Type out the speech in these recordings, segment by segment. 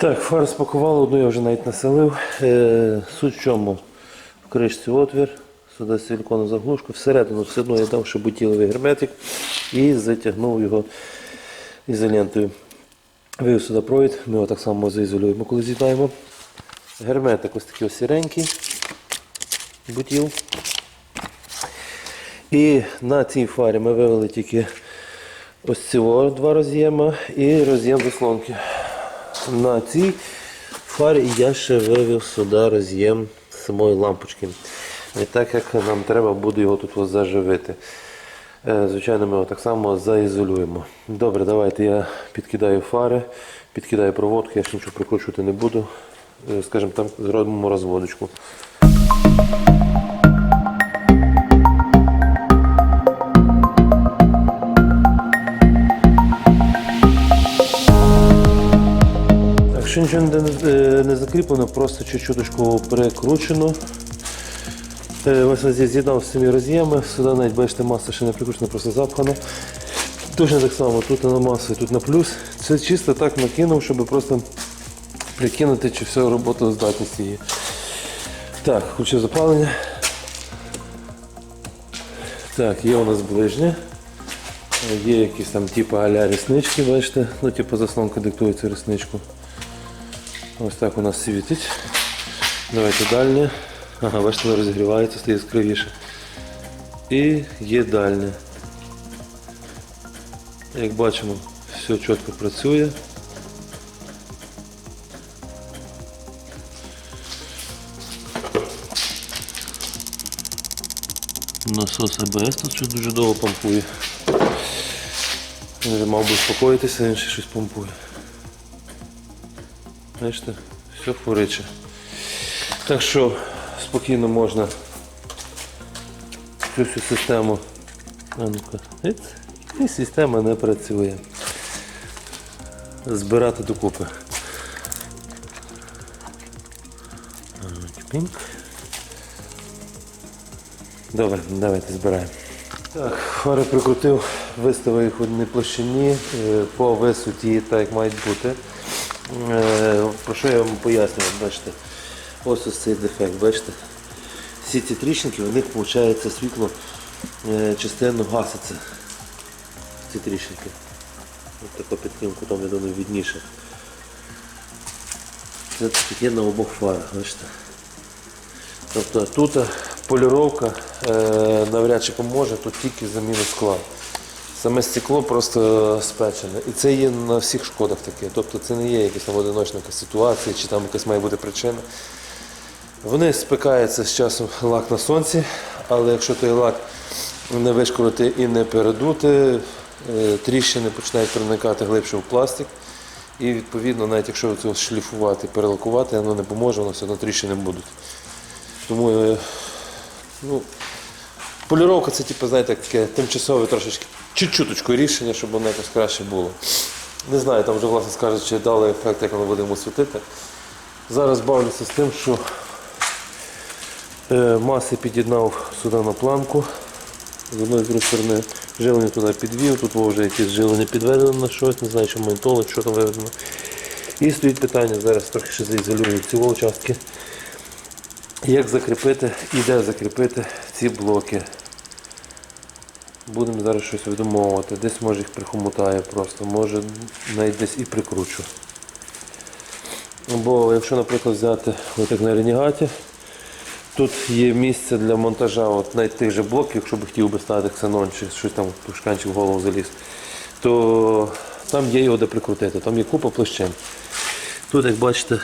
Так, фар спакували, одну я вже навіть населив. Е, суть в чому? В кришці отвір, сюди силіконову заглушку, всередину все одно я дав ще бутіловий герметик і затягнув його ізолентою. Вивів сюди провід, ми його так само заізолюємо, коли з'єднаємо. Герметик ось такий ось сіренький бутіл. І на цій фарі ми вивели тільки ось цього два роз'єма і роз'єм заслонки. На цій фарі я ще вивів сюди роз'єм самої лампочки. І так як нам треба буде його тут заживити. Е, Звичайно, ми його так само заізолюємо. Добре, давайте я підкидаю фари, підкидаю проводку, я ще нічого прикручувати не буду. Е, Скажімо так, зробимо розводочку. Якщо нічого не, е, не закріплено, просто чуть-чуточку перекручено. Е, Ось я з'єднав самі роз'єми, сюди навіть бачите, маса ще не прикручена, просто запхана. Точно так само, тут на масу тут на плюс. Це чисто так накинув, щоб просто прикинути, чи все робота здатність є. Так, включив запалення. Так, є у нас ближнє. Є якісь там типу аля ріснички, бачите, ну типу заслонка диктує цю рісничку. Ось так у нас світить. Давайте дальнє. Ага, бачите, воно розігрівається, стає яскравіше. І є дальнє. Як бачимо, все чітко працює. Насос АБС тут щось дуже довго помпує. Мав би успокоїтися, він ще щось помпує. Бачите, все фуриче. Так що спокійно можна цю всю систему. А ну-ка, і система не працює. Збирати докупи. Пінк. Добре, давайте збираємо. Так, фари прикрутив, виставив їх в одній площині е, по висоті, так як мають бути. Е, Про що я вам пояснюю, бачите? Ось ось цей дефект, бачите? Всі ці тріщинки, у них виходить світло е, частину гаситься. Ці тріщинки. Ось тако під тим кутом, я думаю, відніше. Це таке на обох фарах, бачите? Тобто тут поліровка е, навряд чи поможе, тут тільки заміна скла. Саме стекло просто спечене. І це є на всіх шкодах таке. Тобто це не є якась там одиночна ситуація, чи там якась має бути причина. Вони спекаються з часом лак на сонці, але якщо той лак не вишкорити і не передути, е, тріщини починають проникати глибше в пластик. І відповідно, навіть якщо це шліфувати, перелакувати, воно не поможе, воно все одно тріщини будуть. Тому е, ну, поліровка це типу, знаєте, таке тимчасове трошечки чуть-чуточку рішення, щоб воно якось краще було. Не знаю, там вже власне скажуть, чи дали ефект, як воно будемо світити. Зараз бавлюся з тим, що е, маси під'єднав сюди на планку. З одної сторони жилення туди підвів, тут вже якесь жилення підведено на щось, не знаю, що монітолог, що там виведено. І стоїть питання, зараз трохи ще заізолюю ці участки. Як закріпити і де закріпити ці блоки. Будемо зараз щось видумовувати. Десь може їх прихомутаю просто, може навіть десь і прикручу. Бо якщо, наприклад, взяти отак на ренегаті, тут є місце для монтажа от навіть тих же блоків, якщо б хотів би ставити ксенон чи щось там пушканчик в голову заліз, то там є його де прикрутити, там є купа площин. Тут, як бачите,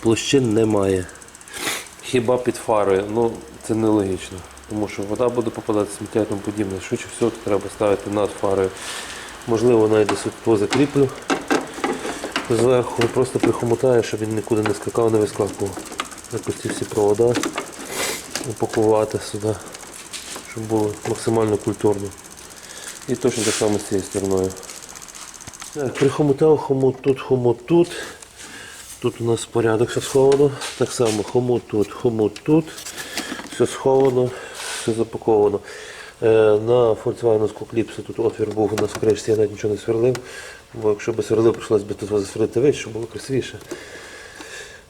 площин немає. Хіба під фарою, ну це нелогічно. Тому що вода буде попадати сміття і тому подібне. Швидше всього треба ставити над фарою. Можливо, навіть десь тут закріплю зверху, просто прихомотаю, щоб він нікуди не скакав, не вискакував. Якось ці всі провода упакувати сюди, щоб було максимально культурно. І точно так само з цією стороною. Так, прихомотав хомут тут, хомут тут. Тут у нас порядок все сховано. Так само хомут тут, хомут тут. Все сховано, все запаковано. Е, На Volkswagen Кліпсі тут отвір був нас в я навіть нічого не сверлив. Бо якщо би сверлив, прийшлося б тут засверлити вище, щоб було красивіше.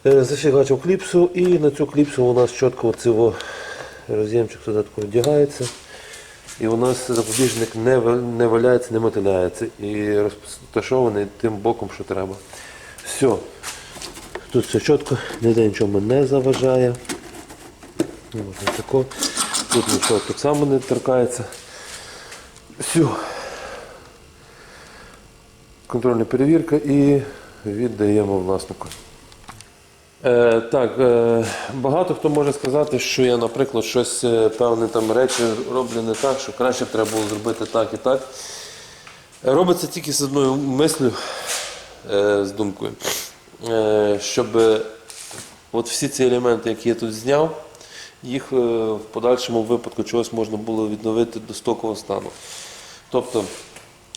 Е, Зафігачив кліпсу і на цю кліпсу у нас чітко оцього роз'ємчик тако вдягається. І у нас запобіжник не, валяється, не мотиляється і розташований тим боком, що треба. Все. Тут все чітко, ніде нічого не заважає. От тако. Тут нічого так само не торкається. Все. Контрольна перевірка і віддаємо власнику. Е, так, е, багато хто може сказати, що я, наприклад, щось е, певне там речі роблю не так, що краще треба було зробити так і так. Робиться тільки з одною мислю, е, з думкою, е, щоб е, от всі ці елементи, які я тут зняв, їх е, в подальшому випадку чогось можна було відновити до стокового стану. Тобто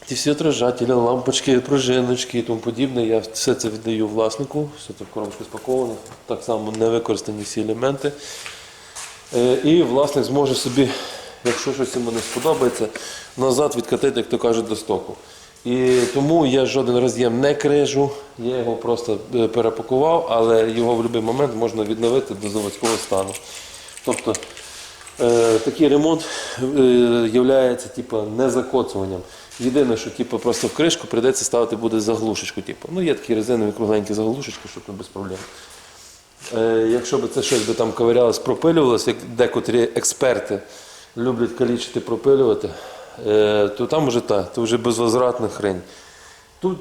ті всі отражателі, лампочки, пружиночки і тому подібне, я все це віддаю власнику, все це в коробочку спаковано, так само не використані всі елементи. Е, І власник зможе собі, якщо щось йому не сподобається, назад відкатити, як то кажуть, до стоку. І тому я жоден роз'єм не крижу, я його просто е, перепакував, але його в будь-який момент можна відновити до заводського стану. Тобто Е, такий ремонт е, є типу, не закоцуванням. Єдине, що типу, просто в кришку прийдеться ставити буде заглушечку. Типу. Ну, є такі резинові кругленькі заглушечки, що тут без проблем. Е, якщо б це щось би там ковирялось, пропилювалося, як декотрі експерти люблять калічити, пропилювати, е, то там вже так, то вже безвозвратна хрень. Тут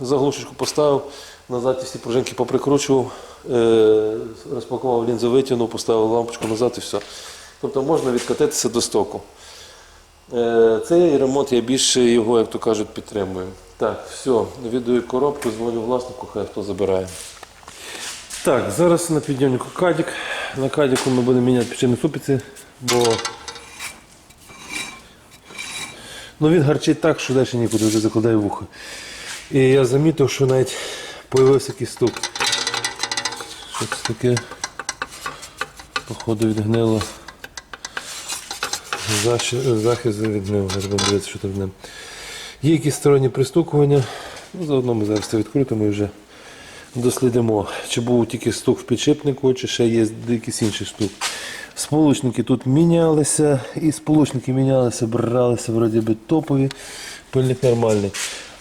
заглушечку поставив, назад ті всі пружинки поприкручував, е, розпакував лінзу, витягнув, поставив лампочку назад і все. Тобто можна відкатитися до стоку. Е, Цей ремонт я більше його, як то кажуть, підтримую. Так, все, віддаю коробку, дзвоню власнику, хай хто забирає. Так, зараз на підйомнику кадік. На кадіку ми будемо міняти причини супиці, бо ну, він гарчить так, що далі нікуди вже закладає вухо. І я замітив, що навіть з'явився якийсь стук. Щось таке, походу, відгнило. Захист зараз будемо дивитися, що там в. Є якісь сторонні пристукування. Ну, заодно ми зараз це відкрутимо і вже дослідимо, чи був тільки стук в підшипнику, чи ще є якийсь інший стук. Сполучники тут мінялися, і сполучники мінялися, бралися вроді би топові, пильник нормальний.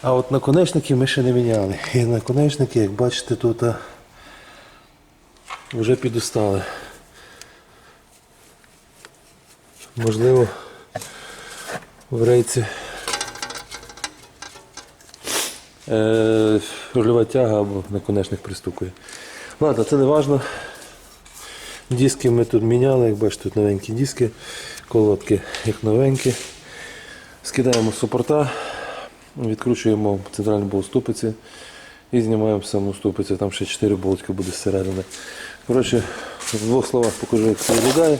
А от наконечники ми ще не міняли. І наконечники, як бачите, тут вже підустали. Можливо, в рейці е, рульова тяга або наконечник пристукує. Ладно, це не важливо. Диски ми тут міняли, як бачите, тут новенькі диски, колодки як новенькі. Скидаємо супорта, відкручуємо центральну болт ступиці і знімаємо саму ступицю. Там ще 4 болтики буде зсередини. Коротше, в двох словах покажу, як це виглядає,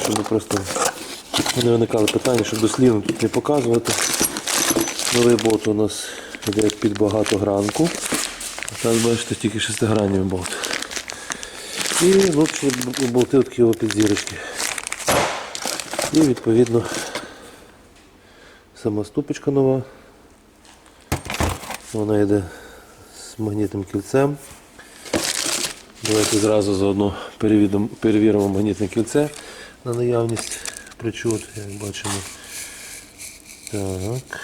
щоб просто не виникали питання, щоб дослідно тут не показувати. Новий болт у нас йде під багатогранку. А Зараз бачите тільки шестигранний болт. І лучше болти такі під зірочки. І відповідно сама ступочка нова. Вона йде з магнітним кільцем. Давайте зразу заодно перевіримо, магнітне кільце на наявність причуд, як бачимо. Так.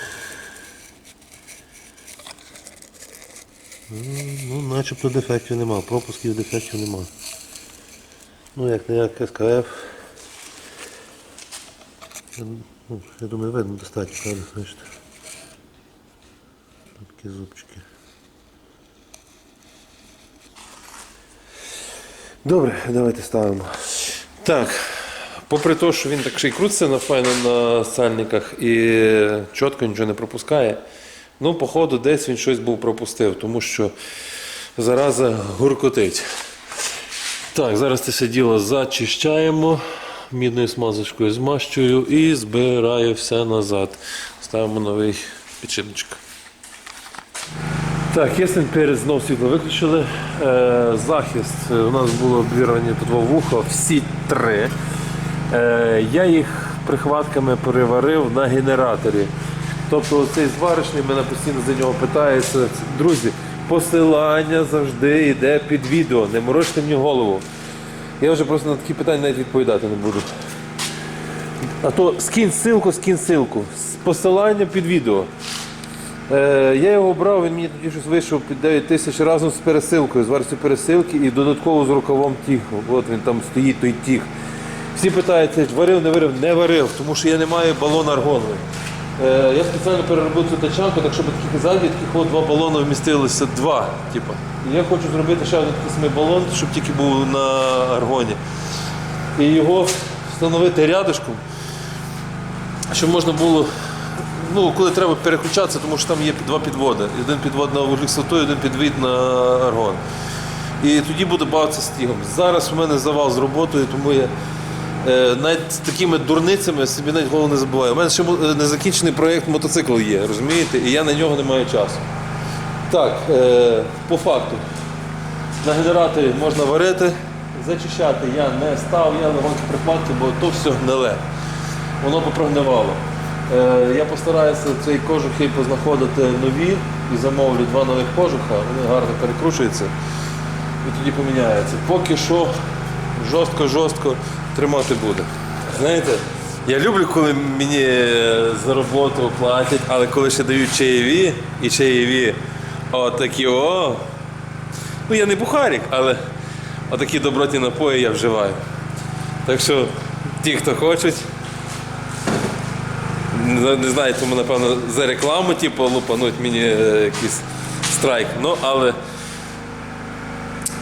Ну, начебто дефектів нема, пропусків дефектів нема. Ну, як не як СКФ. Я, ну, думаю, видно достатньо, правда, бачите. Такі зубчики. Добре, давайте ставимо. Так, попри те, що він так ще й крутиться на файно на сальниках і чітко нічого не пропускає, ну, походу, десь він щось був пропустив, тому що зараза гуркотить. Так, зараз це все діло зачищаємо, мідною смазочкою змащую і збираю все назад. Ставимо новий підшипничок. Так, ясен перед знов світло виключили. Е, захист е, у нас було обірвані по два вуха, всі три. Е, я їх прихватками переварив на генераторі. Тобто цей зварочний мене постійно за нього питається. Друзі, посилання завжди йде під відео. Не морочте мені голову. Я вже просто на такі питання навіть відповідати не буду. А то скинь ссылку, скинь ссылку. Посилання під відео. Е, я його брав, він мені тоді щось вийшов під 9 тисяч разом з пересилкою, з вартістю пересилки і додатково з рукавом тіху. От він там стоїть, той тіх. Всі питаються, варив, не варив, не варив, тому що я не маю балона аргоновий. Е, я спеціально переробив цю тачанку, так щоб таких таких от два балони вмістилися, два. Типу. Я хочу зробити ще один такий балон, щоб тільки був на аргоні. І його встановити рядышком, щоб можна було, ну, коли треба переключатися, тому що там є два підводи. Один підвод на вуглекислоту, один підвід на аргон. І тоді буде бавитися стігом. Зараз у мене завал з роботою, тому я е, навіть з такими дурницями собі навіть голову не забуваю. У мене ще е, незакінчений проєкт мотоцикл є, розумієте? І я на нього не маю часу. Так, е, по факту. На генераторі можна варити, зачищати я не став, я на гонки прикладки, бо то все гниле. Воно попрогнивало. Е, я постараюся цей кожухи познаходити нові і замовлю два нових кожуха, вони гарно перекручуються і тоді поміняється. Поки що жорстко-жорстко тримати буде. Знаєте, я люблю, коли мені за роботу платять, але коли ще дають чаєві і чаєві, отакі о. Ну я не бухарик, але отакі добротні напої я вживаю. Так що ті, хто хочуть, не знаю, тому напевно за рекламу, типу, лупануть мені е, якийсь страйк. Ну, але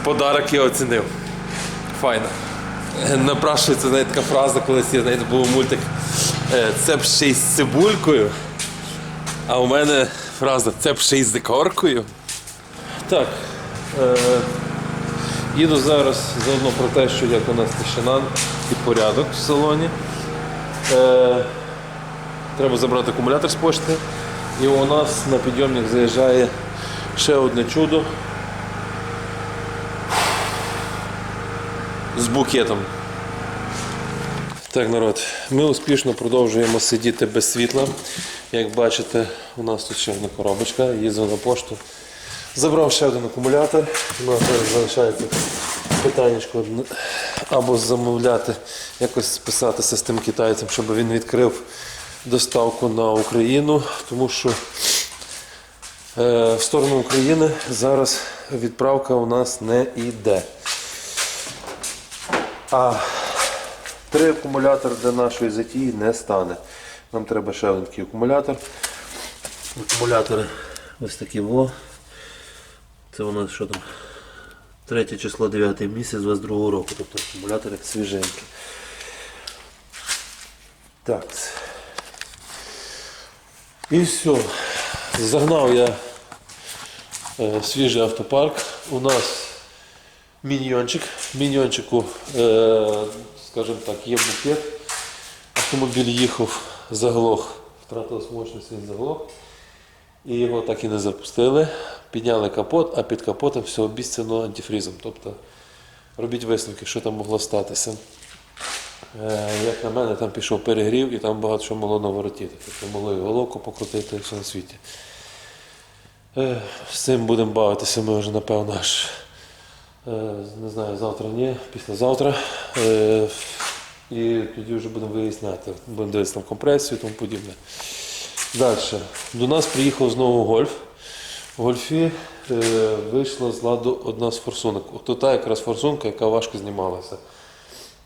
подарок я оцінив. Файно. Е, Напрашується навіть така фраза, колись я знаєте, був мультик е, це б ще й з цибулькою. А у мене фраза це б ще й з декоркою. Так. Е, їду зараз заодно про те, що як у нас тишина і порядок в салоні. Е, треба забрати акумулятор з пошти. І у нас на підйомник заїжджає ще одне чудо з букетом. Так, народ, ми успішно продовжуємо сидіти без світла. Як бачите, у нас тут ще одна коробочка, їздив на пошту. Забрав ще один акумулятор. У нас зараз залишається питання або замовляти, якось списатися з тим китайцем, щоб він відкрив доставку на Україну, тому що е, в сторону України зараз відправка у нас не йде. А три акумулятори для нашої затії не стане. Нам треба ще один такий акумулятор. Акумулятори ось такі во. Це у нас що там? 3 число 9 місяць 22 року, тобто акумулятор як свіженький. Так. І все. Загнав я е, свіжий автопарк. У нас міньйончик. Міньйончику, е, скажімо так, є букет. Автомобіль їхав, заглох, втратив мощність, він заглох. І його так і не запустили. Підняли капот, а під капотом все обіцяно антифрізом. Тобто робіть висновки, що там могло статися. Е, Як на мене, там пішов перегрів і там багато що могло наворотіти. Тобто могло і головку покрутити, все на світі. Е, З цим будемо бавитися ми вже, напевно, аж е, не знаю, завтра ні, післязавтра. І тоді вже будемо виясняти. Будемо дивитися там компресію і тому подібне. Далі. До нас приїхав знову гольф. В гольфі вийшла з ладу одна з форсунок. От та якраз форсунка, яка важко знімалася.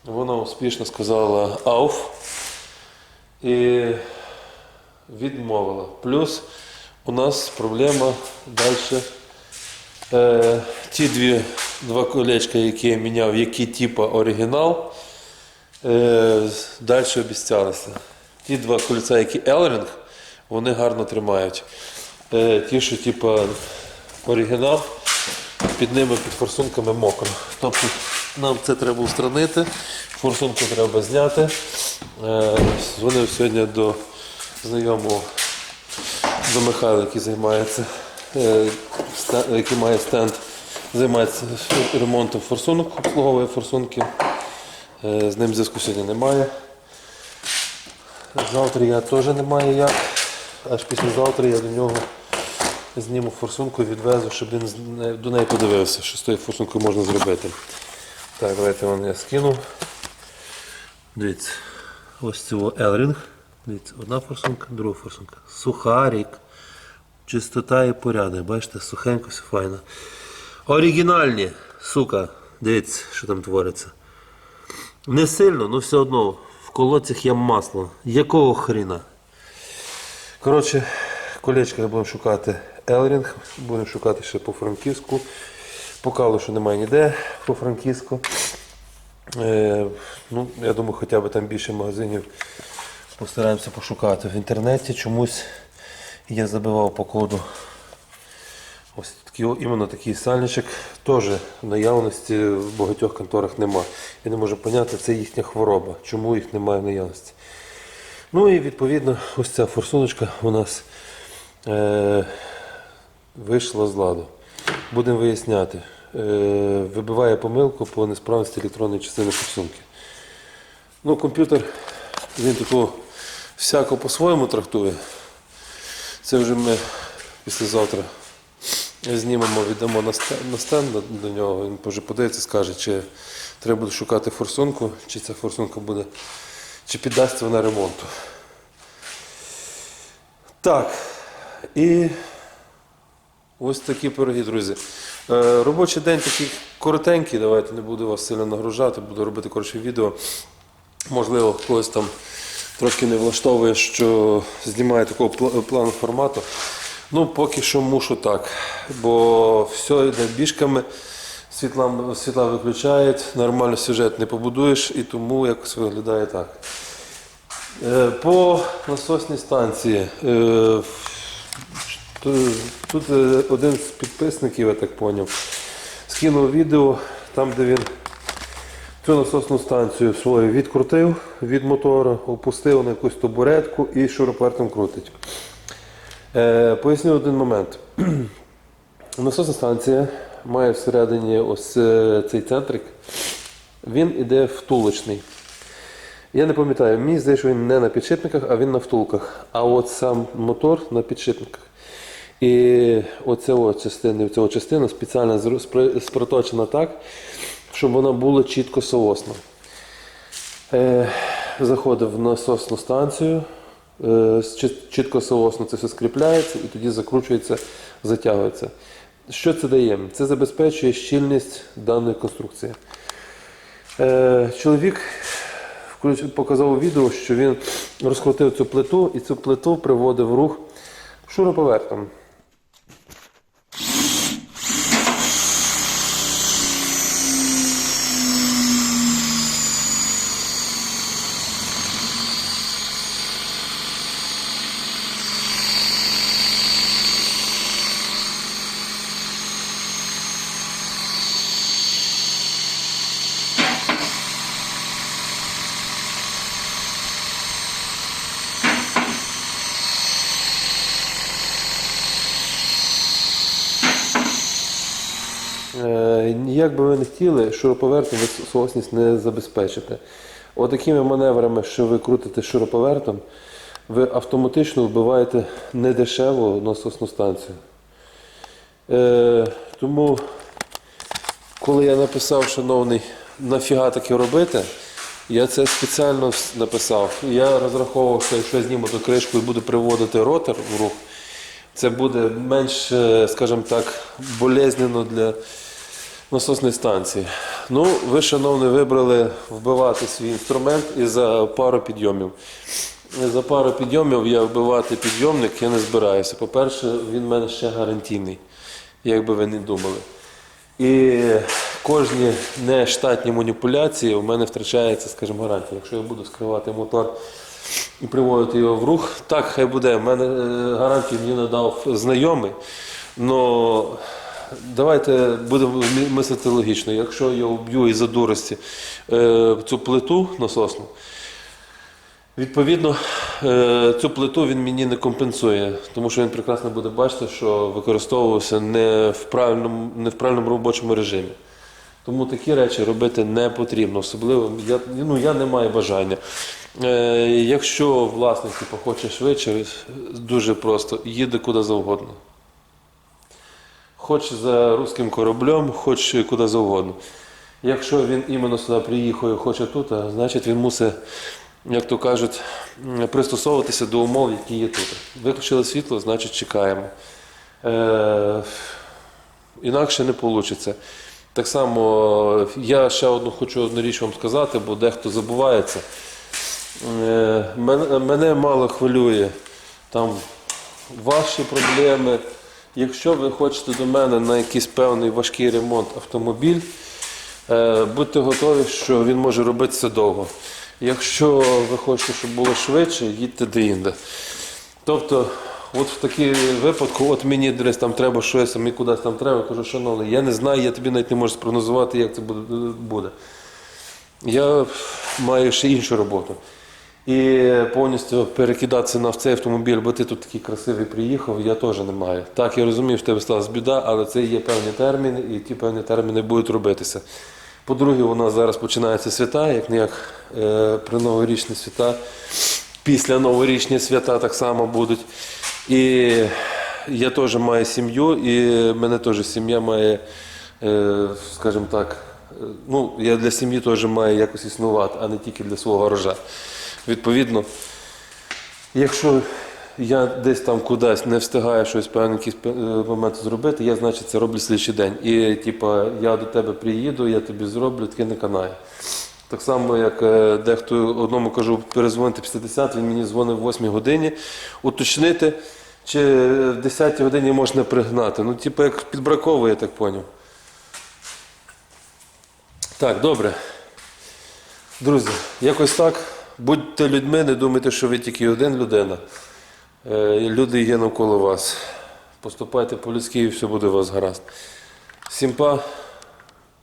Вона успішно сказала ауф і відмовила. Плюс у нас проблема далі. Е, ті дві два колечка, які я міняв, які типу оригінал, е, далі обіцялися. Ті два кольця, які Елринг, вони гарно тримають. Е, ті, що типу оригінал, під ними, під форсунками мокро. Тобто нам це треба устранити, форсунку треба зняти. Е, дзвонив сьогодні до знайомого до Михайла, який займається, е, який має стенд, займається ремонтом форсунок, обслуговує форсунки. Е, З ним зв'язку сьогодні немає. Завтра я теж не маю як. аж післязавтра я до нього зніму форсунку відвезу, щоб він до неї подивився, що з тою форсункою можна зробити. Так, давайте вам я скину. Дивіться, ось цього Елрінг. Дивіться, одна форсунка, друга форсунка. Сухарик. Чистота і порядок. Бачите, сухенько, все файно. Оригінальні, сука. Дивіться, що там твориться. Не сильно, але все одно. В колодцях є масло. Якого хріна? Коротше, колечка будемо шукати Елрінг, будемо шукати ще по Франківську. Покажу, що немає ніде по Франківську. Е, ну, я думаю, хоча б там більше магазинів постараємося пошукати. В інтернеті чомусь я забивав по коду. Ось такий, іменно такий сальничок теж наявності в багатьох конторах нема. Я не можу зрозуміти, це їхня хвороба, чому їх немає в наявності. Ну і відповідно ось ця форсуночка у нас е, вийшла з ладу. Будемо виясняти. Е, вибиває помилку по несправності електронної частини форсунки. Ну, комп'ютер, він такого всяко по-своєму трактує. Це вже ми післязавтра знімемо, віддамо на стенд, до нього. Він вже подивиться, скаже, чи треба буде шукати форсунку, чи ця форсунка буде, чи піддасться вона ремонту. Так. І ось такі пироги, друзі. Е, робочий день такий коротенький, давайте не буду вас сильно нагружати, буду робити коротше відео. Можливо, когось там трошки не влаштовує, що знімаю такого плану формату. Ну, поки що мушу так. Бо все йде біжками, світла, світла виключають, нормально сюжет не побудуєш і тому якось виглядає так. Е, По насосній станції. Е, ту- Тут е, один з підписників, я так зрозумів, скинув відео, там, де він цю насосну станцію свою відкрутив від мотора, опустив на якусь табуретку і шуруповертом крутить. Е, поясню один момент. Насосна станція має всередині ось е, цей центрик. Він іде втулочний. Я не пам'ятаю, мені здається, що він не на підшипниках, а він на втулках. А от сам мотор на підшипниках. І оця от частина, ця частина спеціально спроточена так, щоб вона була чітко соосна. Е, заходив в насосну станцію, е, чітко соосно це все скріпляється і тоді закручується, затягується. Що це дає? Це забезпечує щільність даної конструкції. Е, чоловік показав у відео, що він розкрутив цю плиту і цю плиту приводив в рух шуруповертом. Е, Як би ви не хотіли, шуруповертом ви соосність не забезпечите. Отакими маневрами, що ви крутите шуруповертом, ви автоматично вбиваєте недешеву насосну станцію. Е, тому, коли я написав, шановний, нафіга таке робити, я це спеціально написав. Я розраховував, що якщо я зніму ту кришку і буду приводити ротор в рух, це буде менш, е, скажімо так, болезненно для насосної станції. Ну, ви, шановні, вибрали вбивати свій інструмент і за пару підйомів. За пару підйомів я вбивати підйомник я не збираюся. По-перше, він в мене ще гарантійний, як би ви не думали. І кожні нештатні маніпуляції у мене втрачається, скажімо, гарантія. Якщо я буду скривати мотор і приводити його в рух, так хай буде. У мене е, гарантію мені надав знайомий. Но давайте будемо мислити логічно. Якщо я вб'ю із-за дурості е, цю плиту насосну, Відповідно, е, цю плиту він мені не компенсує, тому що він прекрасно буде бачити, що використовувався не в правильному, не в правильному робочому режимі. Тому такі речі робити не потрібно. Особливо я, ну, я не маю бажання. Е, якщо власник типу, хоче швидше, дуже просто, їде куди завгодно. Хоч за руським кораблем, хоч куди завгодно. Якщо він іменно сюди приїхав і хоче тут, значить він мусить, як то кажуть, пристосовуватися до умов, які є тут. Виключили світло, значить чекаємо. Е, інакше не вийде. Так само я ще одну хочу одну річ вам сказати, бо дехто забувається. Е, мене мало хвилює там ваші проблеми. Якщо ви хочете до мене на якийсь певний важкий ремонт автомобіль, е, будьте готові, що він може робитися довго. Якщо ви хочете, щоб було швидше, їдьте де-інде. Тобто, от в такій випадку, от мені десь там треба щось, мені кудись там треба, я кажу, шановний, я не знаю, я тобі навіть не можу спрогнозувати, як це буде. Я маю ще іншу роботу. І повністю перекидатися на цей автомобіль, бо ти тут такий красивий приїхав, я теж не маю. Так, я розумію, що тебе сталася біда, але це є певні терміни, і ті певні терміни будуть робитися. По-друге, у нас зараз починаються свята, як не як е, при новорічні свята. Після новорічні свята так само будуть. І я теж маю сім'ю, і мене теж сім'я має, е, скажімо так, е, ну, я для сім'ї теж маю якось існувати, а не тільки для свого гаража. Відповідно, якщо я десь там кудись не встигаю щось певний якийсь е, момент зробити, я, значить, це роблю слідчий день. І типа, я до тебе приїду, я тобі зроблю, таке не канає. Так само, як е, дехто одному кажу, перезвоните після 10, він мені дзвонив в 8 годині, уточнити, чи в 10 годині можна пригнати. Ну, типу, як підбраковує, я так поняв. Так, добре. Друзі, якось так. Будьте людьми, не думайте, що ви тільки один людина. Е, Люди є навколо вас. Поступайте по-людськи і все буде у вас гаразд. Всім па,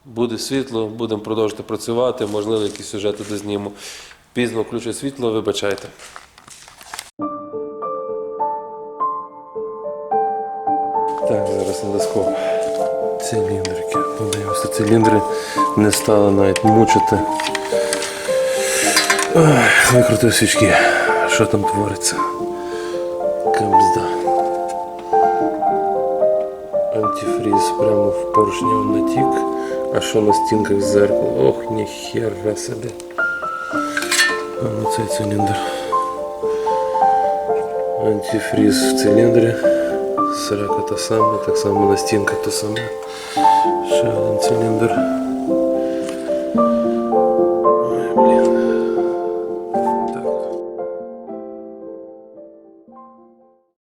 буде світло, будемо продовжувати працювати, можливо, якісь сюжети дозніму. Пізно включить світло, вибачайте. Так, зараз на доску. Циліндрики. Подивимося, циліндри не стали навіть мучити. Викрутив свічки. Що там твориться? Кабзда. Антифріз прямо в поршню натік. А що на стінках зеркало? Ох, ніхера собі. А ну цей циліндр. Антифріз в циліндрі. Срака та сама, так само на стінках то саме. Ще один циліндр.